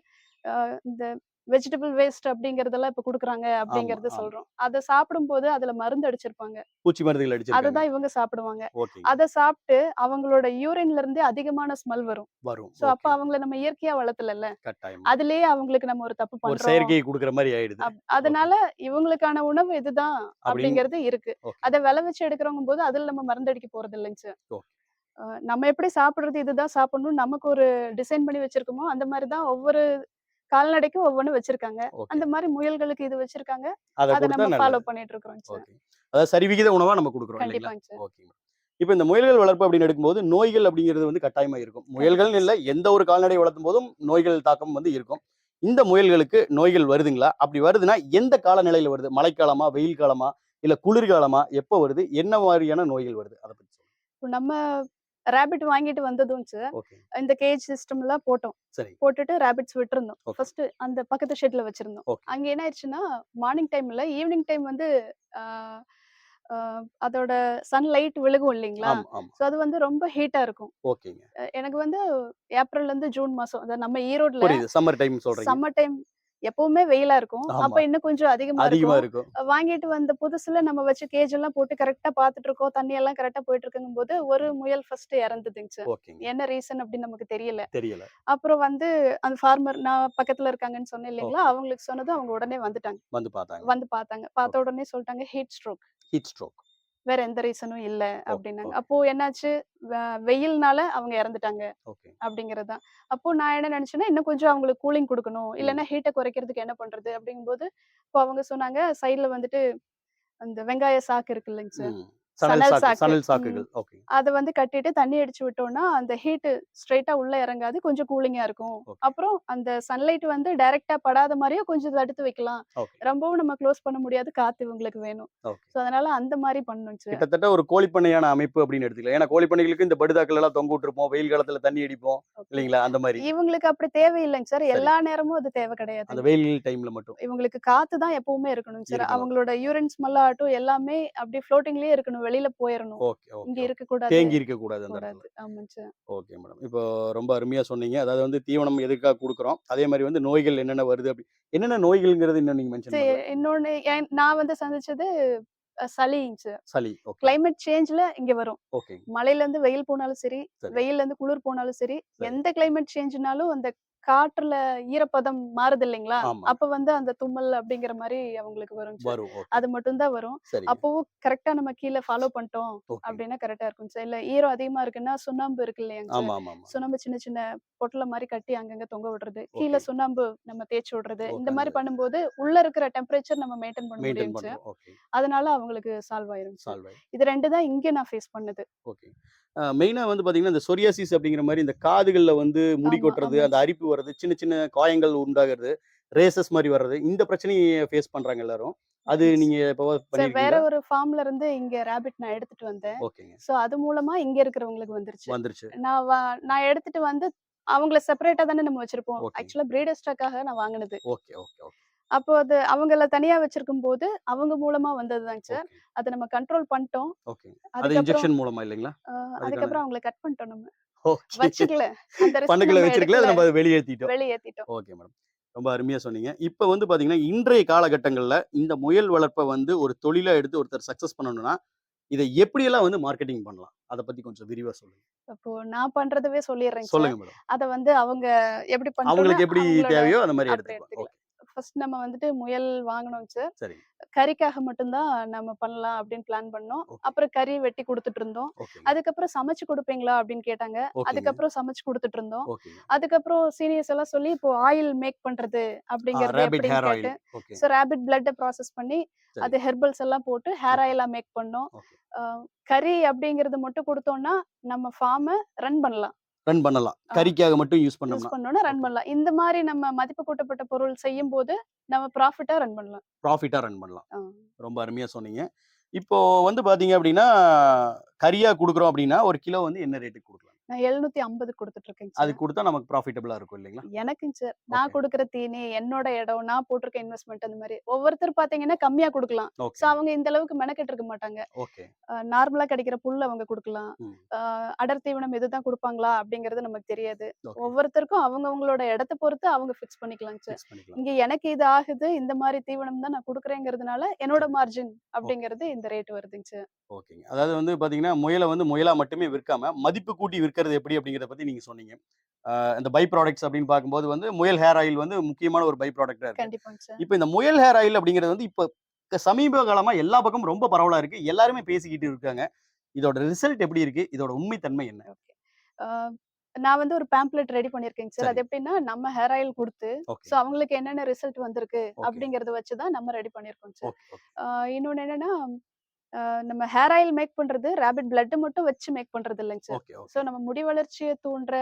இந்த வெஜிடபிள் வேஸ்ட் அப்படிங்கறதெல்லாம் இப்ப குடுக்குறாங்க அப்படிங்கறது. சொல்றோம். அதை சாப்பிடும்போது அதுல மருந்து அடிச்சிருப்பாங்க. பூச்சி மருந்துகள் அடிச்சிருக்காங்க. அதுதான் இவங்க சாப்பிடுவாங்க. அதை சாப்பிட்டு அவங்களோட யூரின்ல இருந்தே அதிகமான ஸ்மெல் வரும். வரும். சோ அப்ப அவங்கள நம்ம இயற்கையா வளர்த்தல அதுலயே அவங்களுக்கு நம்ம ஒரு தப்பு பண்றோம். செயற்கையை கொடுக்குற மாதிரி ஆயிடுது. அதனால இவங்களுக்கான உணவு இதுதான் அப்படிங்கிறது இருக்கு. அதை விளை வச்சு எடுக்கிறவங்க போது அதுல நம்ம மருந்தடிக்க போறது இல்லைங்க சார். நம்ம எப்படி சாப்பிடுறது இதுதான் சாப்பிடணும் நமக்கு ஒரு டிசைன் பண்ணி வச்சிருக்கோமோ அந்த மாதிரி தான் ஒவ்வொரு கால்நடைக்கும் ஒவ்வொன்னு வச்சிருக்காங்க. அந்த மாதிரி முயல்களுக்கு இது வச்சிருக்காங்க. அதை நம்ம ஃபாலோ பண்ணிட்டு ஓகே. அதாவது சரிவிகித உணவா நம்ம கொடுக்குறோம் கண்டிப்பாங்க ஓகே. இப்போ இந்த முயல்கள் வளர்ப்பு அப்படின்னு எடுக்கும்போது நோய்கள் அப்படிங்கிறது வந்து கட்டாயமா இருக்கும். முயல்கள் இல்ல எந்த ஒரு கால்நடை வளர்த்தும் போதும் நோய்கள் தாக்கம் வந்து இருக்கும். இந்த முயல்களுக்கு நோய்கள் வருதுங்களா? அப்படி வருதுன்னா எந்த காலநிலையில வருது? மழைக்காலமா வெயில் காலமா இல்ல குளிர்காலமா எப்போ வருது? என்ன மாதிரியான நோய்கள் வருது? அதை இப்போ நம்ம ரேபிட் வாங்கிட்டு வந்ததும் இந்த கேஜ் சிஸ்டம் எல்லாம் போட்டோம். போட்டுட்டு ரேபிட்ஸ் விட்டுருந்தோம். ஃபர்ஸ்ட் அந்த பக்கத்து ஷெட்ல வச்சிருந்தோம். அங்க என்ன ஆயிடுச்சுன்னா மார்னிங் டைம்ல ஈவினிங் டைம் வந்து அதோட சன்லைட் விழுகும் இல்லைங்களா? ஸோ அது வந்து ரொம்ப ஹீட்டா இருக்கும். எனக்கு வந்து ஏப்ரல்ல இருந்து ஜூன் மாசம். நம்ம ஈரோட்ல சம்மர் டைம் சம்மர் டைம் எப்பவுமே வெயிலா இருக்கும். அப்ப இன்னும் கொஞ்சம் அதிகமா அதிகமா இருக்கும். வாங்கிட்டு வந்த புதுசுல நம்ம வச்சு கேஜ் எல்லாம் போட்டு கரெக்டா பாத்துட்டு இருக்கோம். தண்ணி எல்லாம் கரெக்டா போயிட்டு இருக்குங்கும் போது ஒரு முயல் ஃபர்ஸ்ட் இறந்துதுங்க. என்ன ரீசன் அப்படின்னு நமக்கு தெரியல. தெரியல. அப்புறம் வந்து அந்த ஃபார்மர் நான் பக்கத்துல இருக்காங்கன்னு சொன்னேன் இல்லைங்களா. அவங்களுக்கு சொன்னது அவங்க உடனே வந்துட்டாங்க. வந்து பார்த்தாங்க. வந்து பார்த்தாங்க. பார்த்த உடனே சொல்லிட்டாங்க ஹீட் ஸ்ட்ரோக் ஹீட் ஸ்ட்ரோக் வேற எந்த ரீசனும் இல்ல அப்படின்னாங்க. அப்போ என்னாச்சு? வெயில்னால அவங்க இறந்துட்டாங்க ஓகே. அப்படிங்கிறது தான். அப்போ நான் என்ன நினைச்சேன்னா இன்னும் கொஞ்சம் அவங்களுக்கு கூலிங் கொடுக்கணும். இல்லைன்னா ஹீட்டை குறைக்கிறதுக்கு என்ன பண்றது? அப்படிங்கும்போது இப்போ அவங்க சொன்னாங்க சைடுல வந்துட்டு அந்த வெங்காய சாக்கு இருக்கு இல்லைங்க சார் சணல். சாக்குகள். ஓகே. அதை வந்து கட்டிட்டு தண்ணி அடிச்சு விட்டோம்னா அந்த ஹீட் ஸ்ட்ரைட்டா உள்ள இறங்காது கொஞ்சம் கூலிங்கா இருக்கும். அப்புறம் அந்த சன்லைட் வந்து டைரக்டா படாத மாதிரியும் கொஞ்சம் தடுத்து வைக்கலாம். ரொம்பவும் நம்ம க்ளோஸ் பண்ண முடியாது காத்து இவங்களுக்கு வேணும். அதனால அந்த மாதிரி பண்ணணும் சார் கிட்டத்தட்ட ஒரு கோழிப்பண்ணையான அமைப்பு அப்படின்னு எடுத்துக்கலாம். ஏன்னா கோழிப்பண்ணைகளுக்கு இந்த படுதாக்கள் எல்லாம் தொங்க விட்டுருப்போம். வெயில் காலத்துல தண்ணி அடிப்போம் இல்லைங்களா? அந்த மாதிரி. இவங்களுக்கு அப்படி தேவையில்லைங்க சார். எல்லா நேரமும் அது தேவை கிடையாது. அந்த வெயில் டைம்ல மட்டும். இவங்களுக்கு காத்து தான் எப்பவுமே இருக்கணும் சார். அவங்களோட யூரின் ஸ்மெல் ஆகட்டும் எல்லாமே அப்படி ஃப்ளோட்டிங்லயே இருக்கணும். வெளியில போயிடணும் இங்க இருக்க கூடாது தேங்கி இருக்க கூடாது அந்த இடத்துல. Okay madam. இப்போ ரொம்ப அருமையா சொன்னீங்க. அதாவது வந்து தீவனம் எதுக்காக கொடுக்குறோம்? அதே மாதிரி வந்து நோய்கள் என்னென்ன வருது அப்படி என்னென்ன நோய்கள்ங்கிறது இன்னும் நீங்க மென்ஷன் இன்னொன்னு நான் வந்து சந்திச்சது சளிங்க சார் சளி. கிளைமேட் சேஞ்ச்ல இங்க வரும். ஓகே. மழையில இருந்து வெயில் போனாலும் சரி. வெயில்ல இருந்து குளிர் போனாலும் சரி. எந்த கிளைமேட் சேஞ்ச்னாலும் அந்த காற்றுல ஈரப்பதம் மாறுது இல்லைங்களா. அப்ப வந்து அந்த தும்மல் அப்படிங்கிற மாதிரி அவங்களுக்கு வரும் அது மட்டும் தான் வரும். அப்பவும் கரெக்டா நம்ம கீழே ஃபாலோ பண்ணிட்டோம் அப்படின்னா கரெக்டா இருக்கும் சார். இல்ல ஈரம் அதிகமா இருக்குன்னா சுண்ணாம்பு இருக்கு ஆமா சுண்ணாம்பு சின்ன சின்ன பொட்டல மாதிரி கட்டி அங்கங்க தொங்க விடுறது. கீழே சுண்ணாம்பு நம்ம தேய்ச்சி விடுறது இந்த மாதிரி பண்ணும்போது உள்ள இருக்கிற டெம்பரேச்சர் நம்ம மெயின்டைன் பண்ண முடியும் சார். அதனால அவங்களுக்கு சால்வ் ஆயிரும். இது ரெண்டு தான் இங்க நான் ஃபேஸ் பண்ணது. மெயினாக வந்து பார்த்தீங்கன்னா இந்த சொரியாசிஸ் அப்படிங்கிற மாதிரி இந்த காதுகளில் வந்து முடி கொட்டுறது. அந்த அரிப்பு வர்றது சின்ன சின்ன காயங்கள் உண்டாகிறது ரேசஸ் மாதிரி வர்றது இந்த பிரச்சனையை ஃபேஸ் பண்றாங்க எல்லாரும். அது. நீங்க இப்போ வேற ஒரு ஃபார்ம்ல இருந்து இங்க ரேபிட் நான் எடுத்துட்டு வந்தேன். ஓகேங்க. சோ அது மூலமா இங்க இருக்கிறவங்களுக்கு வந்துருச்சு. வந்துருச்சு. நான் நான் எடுத்துட்டு வந்து அவங்கள செப்பரேட்டா தானே நம்ம வச்சிருப்போம். ஆக்சுவலா பிரீடர் ஸ்டாக்காக நான் வாங்கினது. Okay okay okay. அப்போ அது அவங்கள தனியா வச்சிருக்கும் போது அவங்க மூலமா வந்ததுதாங்க சார். அதை நம்ம கண்ட்ரோல் பண்ணிட்டோம். ஓகே. அது இன்ஜெக்ஷன் மூலமா இல்லைங்களா? அதுக்கப்புறம் அவங்கள கட் பண்ணிட்டோம் நம்ம. வச்சுக்கல. நம்ம வச்சிருக்கல. நம்ம அதை வெளியேற்றிட்டோம் வெளியேத்திட்டோம். Okay madam. ரொம்ப அருமையா சொன்னீங்க. இப்போ வந்து பாத்தீங்கன்னா இன்றைய காலகட்டங்கள்ல இந்த முயல் வளர்ப்பை வந்து ஒரு தொழிலா எடுத்து ஒருத்தர் சக்சஸ் பண்ணணும்னா இதை எப்படியெல்லாம் வந்து மார்க்கெட்டிங் பண்ணலாம்? அதை பத்தி கொஞ்சம் விரிவா சொல்லுங்க. அப்போ நான் பண்றதவே சொல்லிடுறேன் சொல்லுங்க மேடம். அத வந்து அவங்க எப்படி அவங்களுக்கு எப்படி தேவையோ அந்த மாதிரி எடுத்துக்கலாம். ஃபர்ஸ்ட் நம்ம வந்துட்டு முயல் வாங்கினோம் சார் சரி. கறிக்காக மட்டும்தான் நம்ம பண்ணலாம் அப்படின்னு பிளான் பண்ணோம். அப்புறம் கறி வெட்டி கொடுத்துட்டு இருந்தோம். அதுக்கப்புறம் சமைச்சு கொடுப்பீங்களா அப்படின்னு கேட்டாங்க. அதுக்கப்புறம் சமைச்சு கொடுத்துட்டு இருந்தோம். அதுக்கப்புறம் சீனியர்ஸ் எல்லாம் சொல்லி இப்போ ஆயில் மேக் பண்றது அப்படிங்கறது ஆயில் கேட்டு ஸோ ரேபிட் பிளட்டை ப்ராசஸ் பண்ணி. அது ஹெர்பல்ஸ் எல்லாம் போட்டு ஹேர் ஆயிலா மேக் பண்ணோம். கறி அப்படிங்கறது மட்டும் கொடுத்தோம்னா நம்ம ஃபார்மை ரன் பண்ணலாம். ரன் பண்ணலாம். கறிக்காக மட்டும் யூஸ் பண்ணோம்னா. ரன். பண்ணலாம். இந்த மாதிரி நம்ம மதிப்பு கூட்டப்பட்ட பொருள் செய்யும் போது நம்ம ப்ராஃபிட்டா ரன் பண்ணலாம். ப்ராஃபிட்டா ரன் பண்ணலாம். ரொம்ப அருமையா சொன்னீங்க. இப்போ வந்து பாத்தீங்க அப்படின்னா கறியா கொடுக்குறோம் அப்படின்னா ஒரு கிலோ வந்து என்ன ரேட்டுக்கு கொடுக்கலாம்? நான் எழுநூத்தி ஐம்பது கொடுத்துட்டு இருக்கேன் அது கொடுத்தா நமக்கு ப்ராஃபிட்டபிளா இருக்கும் இல்லைங்களா? எனக்குங்க சார். நான். கொடுக்குற தீனி என்னோட இடம் நான் போட்டிருக்க இன்வெஸ்ட்மெண்ட் அந்த மாதிரி ஒவ்வொருத்தர் பாத்தீங்கன்னா கம்மியா கொடுக்கலாம். ஸோ அவங்க இந்த அளவுக்கு மெனக்கெட்டு இருக்க மாட்டாங்க. ஓகே. நார்மலா கிடைக்கிற புல் அவங்க கொடுக்கலாம். அடர் தீவனம் இதுதான் கொடுப்பாங்களா அப்படிங்கிறது நமக்கு தெரியாது. ஒவ்வொருத்தருக்கும் அவங்கவங்களோட இடத்த பொறுத்து அவங்க ஃபிக்ஸ் பண்ணிக்கலாங்க சார். பண்ணிக்கலாம். இங்க எனக்கு இது ஆகுது இந்த மாதிரி தீவனம் தான் நான் கொடுக்குறேங்கிறதுனால என்னோட மார்ஜின் அப்படிங்கிறது இந்த ரேட் வருதுங்க சார். ஓகேங்க. அதாவது வந்து பாத்தீங்கன்னா முயலை வந்து முயலா மட்டுமே விற்காம மதிப்பு கூட்டி விற்கிறது எப்படி அப்படிங்கிறத பத்தி நீங்க சொன்னீங்க. இந்த பை ப்ராடக்ட்ஸ் அப்படின்னு பார்க்கும்போது வந்து முயல் ஹேர் ஆயில் வந்து முக்கியமான ஒரு பை ப்ராடக்டா இருக்கு. இப்போ இந்த முயல் ஹேர் ஆயில் அப்படிங்கிறது வந்து இப்போ சமீப காலமா எல்லா பக்கமும் ரொம்ப பரவலா இருக்கு. எல்லாருமே பேசிக்கிட்டு இருக்காங்க. இதோட ரிசல்ட் எப்படி இருக்கு? இதோட உண்மைத்தன்மை என்ன? நான் வந்து ஒரு பேம்ப்ளெட் ரெடி பண்ணிருக்கேங்க சார். அது எப்படின்னா நம்ம ஹேர் ஆயில் கொடுத்து ஸோ அவங்களுக்கு என்னென்ன ரிசல்ட் வந்திருக்கு. அப்படிங்கறத வச்சு தான் நம்ம ரெடி பண்ணியிருக்கோம் சார். இன்னொன்று என்னன்னா நம்ம ஹேர் ஆயில் மேக் பண்றது ரேபிட் பிளட் மட்டும் வச்சு மேக் பண்றது இல்லைங்க சார். ஸோ நம்ம முடி வளர்ச்சியை தூண்டுற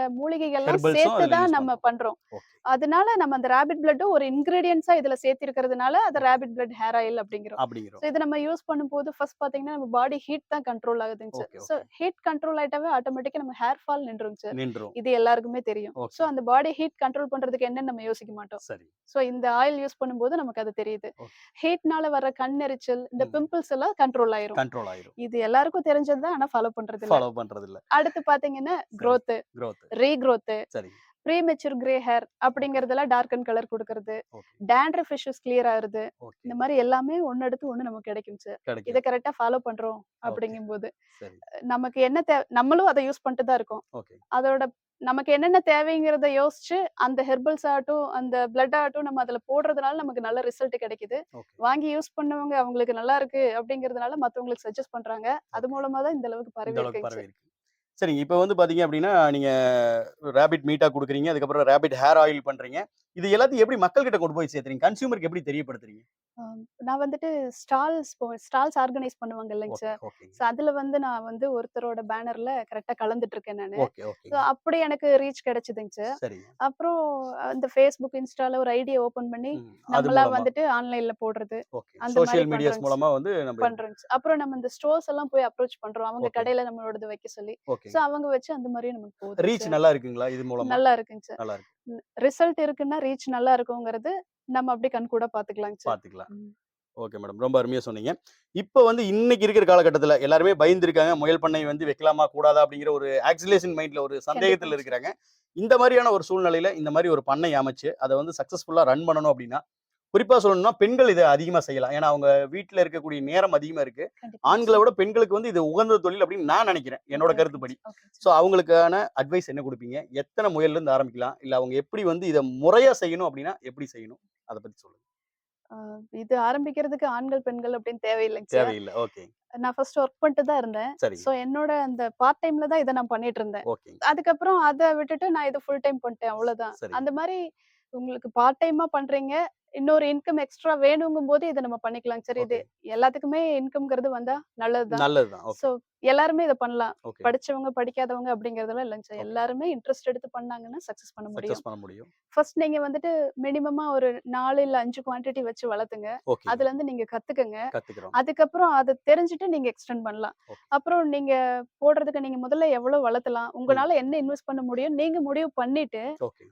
Herbals-உம் சேர்த்து தான் நம்ம பண்றோம்? அதனால நம்ம அந்த ரேபிட் பிளட்டும் ஒரு இன்கிரீடியன்ஸா இதுல சேர்த்திருக்கிறதுனால அது ரேபிட் பிளட் ஹேர் ஆயில் அப்படிங்கிறோம். அப்படிங்கிறோம். இதை நம்ம யூஸ் பண்ணும்போது ஃபர்ஸ்ட் பாத்தீங்கன்னா நம்ம பாடி ஹீட் தான் கண்ட்ரோல் ஆகுதுங்க சார் ஸோ. ஹீட் கண்ட்ரோல் ஆயிட்டாவே ஆட்டோமேட்டிக்கா நம்ம ஹேர் ஃபால் நின்றுங்க சார் இது எல்லாருக்குமே தெரியும். ஸோ அந்த பாடி ஹீட் கண்ட்ரோல் பண்றதுக்கு என்னன்னு நம்ம யோசிக்க மாட்டோம். சரி. ஸோ இந்த ஆயில் யூஸ் பண்ணும்போது நமக்கு அது தெரியுது. ஹீட்னால வர கண்ணெரிச்சல் இந்த ம். பிம்பிள்ஸ் எல்லாம் கண்ட்ரோல் ஆயிரும். கண்ட்ரோல் ஆயிரும். இது எல்லாருக்கும் தெரிஞ்சது தான் ஆனா ஃபாலோ பண்றது இல்ல ஃபாலோ பண்றது இல்ல அடுத்து பாத்தீங்கன்னா growth growth. ரீக்ரோத் சரி. ப்ரீமெச்சூர் கிரே ஹேர் அப்படிங்கறதெல்லாம் டார்க் அண்ட் கலர் கொடுக்கறது. டேண்ட்ரஃப் இஷ்யூஸ் கிளியர் ஆகுறது. ஓகே இந்த மாதிரி எல்லாமே ஒன்னு எடுத்து ஒண்ணு நமக்கு கிடைக்கும் சார் இதை கரெக்டா ஃபாலோ பண்றோம் அப்படிங்கும்போது சரி. நமக்கு என்ன தே நம்மளும் அதை யூஸ் பண்ணிட்டு தான் இருக்கோம். அதோட நமக்கு என்னென்ன தேவைங்கிறத யோசிச்சு அந்த ஹெர்பல்ஸ் ஆகட்டும் அந்த பிளட் ஆகட்டும் நம்ம அதுல போடுறதுனால நமக்கு நல்ல ரிசல்ட் கிடைக்குது. வாங்கி யூஸ் பண்ணவங்க அவங்களுக்கு நல்லா இருக்கு அப்படிங்கறதுனால மத்தவங்களுக்கு சஜஸ்ட் பண்றாங்க. அது மூலமா தான் இந்த அளவுக்கு பரவி இருக்கு. சரிங்க. இப்போ வந்து பாத்தீங்க அப்படின்னா நீங்க ரேபிட் மீட்டா கொடுக்குறீங்க. அதுக்கப்புறம் ரேபிட் ஹேர் ஆயில் பண்றீங்க. இது எல்லாத்தையும் எப்படி மக்கள் கிட்ட கொண்டு போய் சேர்த்துறீங்க? கன்சியூமருக்கு எப்படி தெரியப்படுத்துறீங்க? நான் வந்துட்டு ஸ்டால்ஸ் ஸ்டால்ஸ் ஆர்கனைஸ் பண்ணுவாங்க இல்லைங்க சார். ஸோ அதுல வந்து நான் வந்து ஒருத்தரோட பேனர்ல கரெக்டா கலந்துட்டு இருக்கேன் நான் ஸோ அப்படி எனக்கு ரீச் கிடைச்சதுங்க சார். அப்புறம் அந்த ஃபேஸ்புக் இன்ஸ்டால ஒரு ஐடியா ஓபன் பண்ணி நம்மளா வந்துட்டு ஆன்லைன்ல போடுறது அந்த சோஷியல் மாதிரி மீடியாஸ் மூலமா வந்து sir. அப்புறம் நம்ம இந்த ஸ்டோர்ஸ் எல்லாம் போய் அப்ரோச் பண்றோம். அவங்க. கடையில நம்மளோடது வைக்க சொல்லி. ஸோ அவங்க வச்சு அந்த மாதிரியும் நமக்கு போகுது ரீச் நல்லா இருக்குங்களா இது மூலமா? நல்லா இருக்குங்க சார். நல்லா இருக்கு. ரிசல்ட் இருக்குன்னா ரீச் நல்லா இருக்குங்கிறது நம்ம அப்படியே கண் கூட பாத்துக்கலாம். ம். Okay madam. ரொம்ப அருமையா சொன்னீங்க. இப்போ வந்து இன்னைக்கு இருக்கிற காலகட்டத்துல எல்லாருமே பயந்துருக்காங்க முயல் பண்ணை வந்து வைக்கலாமா கூடாதா அப்படிங்கிற ஒரு ஆக்சிலேஷன் மைண்ட்ல ஒரு சந்தேகத்துல. இருக்கிறாங்க. இந்த மாதிரியான ஒரு சூழ்நிலையில இந்த மாதிரி ஒரு பண்ணை அமைச்சு அதை வந்து சக்சஸ்ஃபுல்லா ரன் பண்ணணும் அப்படின்னா குறிப்பா சொல்லணும்னா பெண்கள் இதை அதிகமா செய்யலாம். ஏன்னா அவங்க வீட்டுல இருக்கக்கூடிய நேரம் அதிகமா இருக்கு. ஆண்களை விட பெண்களுக்கு வந்து இது உகந்த தொழில் அப்படின்னு நான் நினைக்கிறேன். என்னோட கருத்துப்படி. ஸோ அவங்களுக்கான அட்வைஸ் என்ன கொடுப்பீங்க? எத்தனை முயல்ல இருந்து ஆரம்பிக்கலாம்? இல்ல அவங்க எப்படி வந்து இதை முறையா செய்யணும் அப்படின்னா எப்படி செய்யணும்? அதை பத்தி சொல்லுங்க. இது ஆரம்பிக்கிறதுக்கு ஆண்கள் பெண்கள் அப்படின்னு தேவையில்லைங்க சார். தேவையில்லை. ஓகே. நான் ஃபர்ஸ்ட் ஒர்க் பண்ணிட்டு தான் இருந்தேன். சரி. சோ என்னோட அந்த பார்ட் டைம்ல தான் இதை நான் பண்ணிட்டு இருந்தேன். அதுக்கப்புறம் அதை விட்டுட்டு நான் இதை ஃபுல் டைம் பண்ணிட்டேன். அவ்வளவுதான். அந்த மாதிரி உங்களுக்கு பார்ட் டைமா பண்றீங்க. இன்னொரு இன்கம் எக்ஸ்ட்ரா வேணுங்கும் போது இதை நம்ம பண்ணிக்கலாம். சரி இது எல்லாத்துக்குமே இன்கம்ங்கிறது வந்தா நல்லதுதான். நல்லதுதான். சோ எல்லாருமே இதை பண்ணலாம். படிச்சவங்க படிக்காதவங்க அப்படிங்கறதெல்லாம் இல்லைங்க சார். எல்லாருமே இன்ட்ரெஸ்ட் எடுத்து பண்ணாங்கன்னா சக்சஸ் பண்ண முடியும். பண்ண முடியும். ஃபர்ஸ்ட் நீங்க வந்துட்டு மினிமமா ஒரு நாலு இல்ல அஞ்சு குவாண்டிட்டி வச்சு வளர்த்துங்க. அதுல இருந்து நீங்க கத்துக்கங்க. அதுக்கப்புறம் அதை தெரிஞ்சுட்டு நீங்க எக்ஸ்டெண்ட் பண்ணலாம். அப்புறம் நீங்க போடுறதுக்கு நீங்க முதல்ல எவ்வளவு வளர்த்தலாம் உங்களால என்ன இன்வெஸ்ட் பண்ண முடியும் நீங்க முடிவு பண்ணிட்டு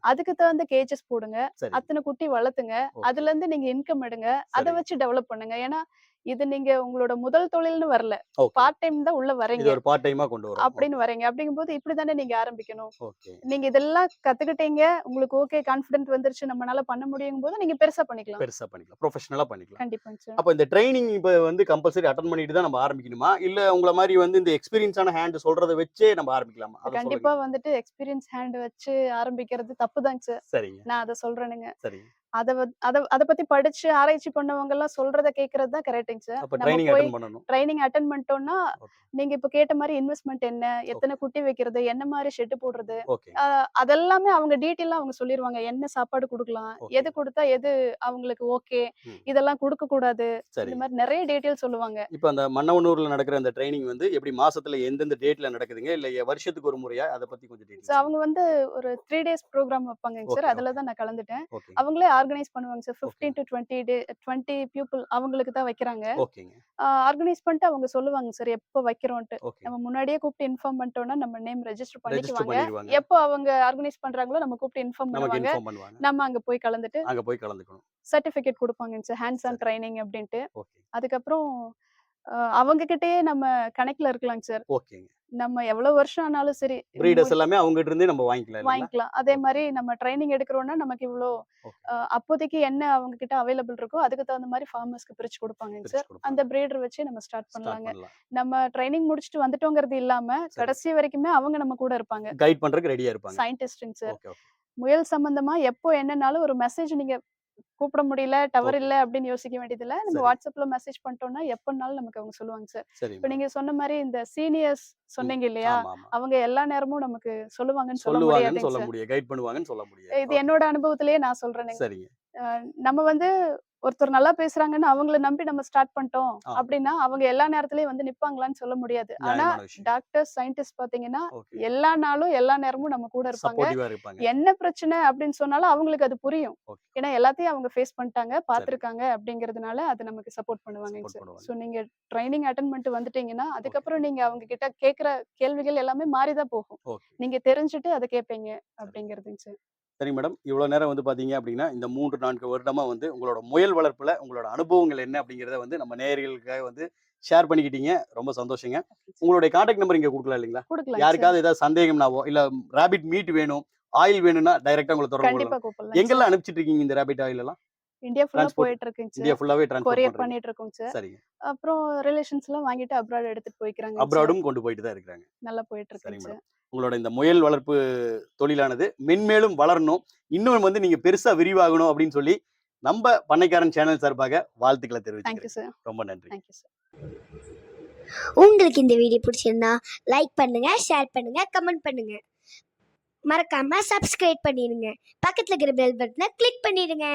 அதுக்கு தகுந்த கேஜஸ் போடுங்க. அத்தனை குட்டி வளர்த்துங்க. அதுல இருந்து நீங்க இன்கம் எடுங்க. அதை. வச்சு டெவலப் பண்ணுங்க. ஏன்னா இது நீங்க உங்களோட முதல் தொழில்னு வரல. பார்ட் டைம் தான் உள்ள வரீங்க. ஒரு பார்ட் டைமா கொண்டு வரோம். அப்படின்னு வரீங்க. அப்படிங்கும்போது இப்படிதானே நீங்க ஆரம்பிக்கணும். நீங்க இதெல்லாம் கத்துக்கிட்டீங்க. உங்களுக்கு ஓகே கான்பிடன்ட் வந்துருச்சு. நம்மளால பண்ண முடியும் போது நீங்க பெருசா பண்ணிக்கலாம். பெருசா பண்ணிக்கலாம். ப்ரொஃபஷனலா பண்ணிக்கலாம். கண்டிப்பாங்க சார். அப்ப இந்த ட்ரைனிங் இப்ப வந்து கம்பல்சரி அட்டன் பண்ணிட்டு தான் நம்ம ஆரம்பிக்கணுமா? இல்ல உங்கள மாதிரி வந்து இந்த எக்ஸ்பீரியன்ஸான ஹேண்ட் சொல்றதை வச்சே நம்ம ஆரம்பிக்கலாமா? கண்டிப்பா வந்துட்டு எக்ஸ்பீரியன்ஸ் ஹேண்ட் வச்சு ஆரம்பிக்கிறது தப்புதாங்க சார். சரிங்க. நான் அதை சொல்றேனுங்க. சரிங்க. அத அத அத பத்தி படிச்சு ஆராய்ச்சி பண்ணவங்க எல்லாம் சொல்றத கேக்குறது தான் கரெக்டுங்க சார். நம்ம போய் ட்ரைனிங் அட்டன் பண்ணிட்டோம்னா. நீங்க இப்ப கேட்ட மாதிரி இன்வெஸ்ட்மெண்ட் என்ன எத்தனை குட்டி வைக்கிறது என்ன மாதிரி ஷெட் போடுறது அதெல்லாமே அவங்க டீட்டெயிலா அவங்க சொல்லிருவாங்க. என்ன சாப்பாடு கொடுக்கலாம். எது கொடுத்தா எது அவங்களுக்கு ஓகே. இதெல்லாம் கொடுக்க கூடாது இந்த மாதிரி நிறைய டீட்டெயில் சொல்லுவாங்க. இப்போ அந்த மன்னவனூர்ல நடக்கிற அந்த ட்ரைனிங் வந்து எப்படி மாசத்துல எந்தெந்த டேட்ல நடக்குதுங்க? இல்ல வருஷத்துக்கு ஒரு முறையா? அதை பத்தி கொஞ்சம் அவங்க வந்து ஒரு த்ரீ டேஸ் ப்ரோக்ராம் வைப்பாங்க சார். Okay, அதுல okay. தான் நான் கலந்துட்டேன். அவங்களே ஆர்கனைஸ் பண்ணுவாங்க sir fifteen to twenty day twenty people அவங்களுக்கு தான் வைக்கிறாங்க. ஆர்கனைஸ் பண்ணிட்டு அவங்க சொல்லுவாங்க சார் எப்போ வைக்கிறோன்ட்டு. நம்ம முன்னாடியே கூப்பிட்டு இன்ஃபார்ம் பண்ணிட்டோம்னா நம்ம நேம் ரெஜிஸ்டர் பண்ணிக்குவாங்க. எப்போ அவங்க ஆர்கனைஸ் பண்றாங்களோ நம்ம கூப்பிட்டு இன்ஃபார்ம் பண்ணுவாங்க. நம்ம அங்க போய் கலந்துட்டு அங்க போய் கலந்துக்கணும். சர்டிபிகேட் கொடுப்பாங்க சார் ஹேண்ட்ஸ் ஆன். ட்ரைனிங் அப்படின்ட்டு. அதுக்கப்புறம் அவங்க கிட்டயே நம்ம கணக்குல இருக்கலாங்க சார் ஓகேங்க. நம்ம எவ்வளவு வருஷம் ஆனாலும் சரி பிரீடர்ஸ் எல்லாமே அவங்க கிட்ட இருந்தே நம்ம வாங்கிக்கலாம்? வாங்கிக்கலாம். அதே மாதிரி நம்ம ட்ரைனிங் எடுக்கிறோம்னா நமக்கு இவ்வளோ அப்போதைக்கு என்ன அவங்க கிட்ட அவைலபிள் இருக்கோ அதுக்கு தகுந்த மாதிரி ஃபார்மர்ஸ்க்கு பிரிச்சு கொடுப்பாங்க சார். அந்த பிரீடர் வச்சு நம்ம ஸ்டார்ட் பண்ணலாங்க. நம்ம ட்ரைனிங் முடிச்சுட்டு வந்துட்டோங்கிறது இல்லாம கடைசி வரைக்குமே அவங்க நம்ம கூட இருப்பாங்க. கைட் பண்றதுக்கு ரெடியா இருப்பாங்க. சயின்டிஸ்டுங்க சார். முயல் சம்பந்தமா எப்போ என்னன்னாலும் ஒரு மெசேஜ் நீங்க கூப்பிட முடியல டவர். இல்ல அப்படின்னு யோசிக்க வேண்டியதில்ல. நம்ம. வாட்ஸ்அப்ல மெசேஜ் பண்ணிட்டோம்னா எப்பனாலும் நமக்கு அவங்க சொல்லுவாங்க சார் இப்போ நீங்க சொன்ன மாதிரி இந்த சீனியர்ஸ் சொன்னீங்க இல்லையா அவங்க எல்லா நேரமும் நமக்கு சொல்லுவாங்கன்னு சொல்ல முடியாதுங்க சொல்ல சார். முடியும் கைட் பண்ணுவாங்கன்னு சொல்ல முடியும் இது. என்னோட அனுபவத்திலேயே நான் அஹ் நம்ம வந்து ஒருத்தர் நல்லா பேசுறாங்கன்னு அவங்கள நம்பி நம்ம ஸ்டார்ட் பண்ணிட்டோம். அப்படின்னா அவங்க எல்லா நேரத்துலயும் வந்து நிப்பாங்களான்னு சொல்ல முடியாது. ஆனா டாக்டர் சயின்டிஸ்ட் பாத்தீங்கன்னா எல்லா நாளும் எல்லா நேரமும் நம்ம கூட இருப்பாங்க. என்ன பிரச்சனை அப்படின்னு சொன்னாலும் அவங்களுக்கு அது புரியும். ஏன்னா எல்லாத்தையும் அவங்க ஃபேஸ் பண்ணிட்டாங்க பார்த்திருக்காங்க அப்படிங்கறதுனால அது நமக்கு சப்போர்ட் பண்ணுவாங்க. சார். ஸோ நீங்க ட்ரைனிங் அட்டன் பண்ணிட்டு வந்துட்டீங்கன்னா அதுக்கப்புறம் நீங்க அவங்க கிட்ட கேக்குற கேள்விகள் எல்லாமே மாறிதான் போகும். நீங்க தெரிஞ்சுட்டு அதை கேட்பீங்க அப்படிங்கறதுங்க சார். சரிங்க மேடம். இவ்வளோ நேரம் வந்து பார்த்தீங்க அப்படின்னா இந்த மூன்று நான்கு வருடமாக வந்து உங்களோட முயல் வளர்ப்பில் உங்களோட அனுபவங்கள் என்ன அப்படிங்கிறத வந்து நம்ம நேயர்களுக்காக வந்து ஷேர் பண்ணிக்கிட்டீங்க. ரொம்ப சந்தோஷங்க. உங்களுடைய காண்டாக்ட் நம்பர் இங்கே கொடுக்கலாம் இல்லைங்களா. யாருக்காவது ஏதாவது சந்தேகம்னாவோ இல்லை ரேபிட் மீட் வேணும் ஆயில் வேணும்னா டைரெக்டாக உங்களை தொடர்பு எங்கெல்லாம் அனுப்பிச்சிட்டு இருக்கீங்க இந்த ரேபிட் ஆயில் எல்லாம்? இந்தியா ஃபுல்லா போயிட்டு இருக்குங்க இந்தியா ட்ரான்ஸ்போர்ட் கொரியர் பண்ணிட்டு இருக்கோங்க சார். சரிங்க. அப்புறம் ரிலேஷன்ஸ் எல்லாம் வாங்கிட்டு அப்ராட் எடுத்துட்டு போய்க்கிறாங்க. அப்ராடும் கொண்டு போயிட்டு தான் இருக்கிறாங்க. நல்லா போயிட்டு இருக்குங்க உங்களோட இந்த முயல் வளர்ப்பு தொழிலானது மென்மேலும் வளரணும். இன்னும் வந்து நீங்க பெருசா விரிவாகணும் அப்படின்னு சொல்லி நம்ம பண்ணைக்காரன் சேனல் சார்பாக வாழ்த்துக்களை தெரிவிச்சுக்கிறேன். ரொம்ப நன்றி. உங்களுக்கு இந்த வீடியோ பிடிச்சிருந்தா லைக் பண்ணுங்க ஷேர் பண்ணுங்க கமெண்ட் பண்ணுங்க. மறக்காம சப்ஸ்கிரைப் பண்ணிடுங்க. பக்கத்துல இருக்கிற பெல் பட்டனை கிளிக் பண்ணிடுங்க.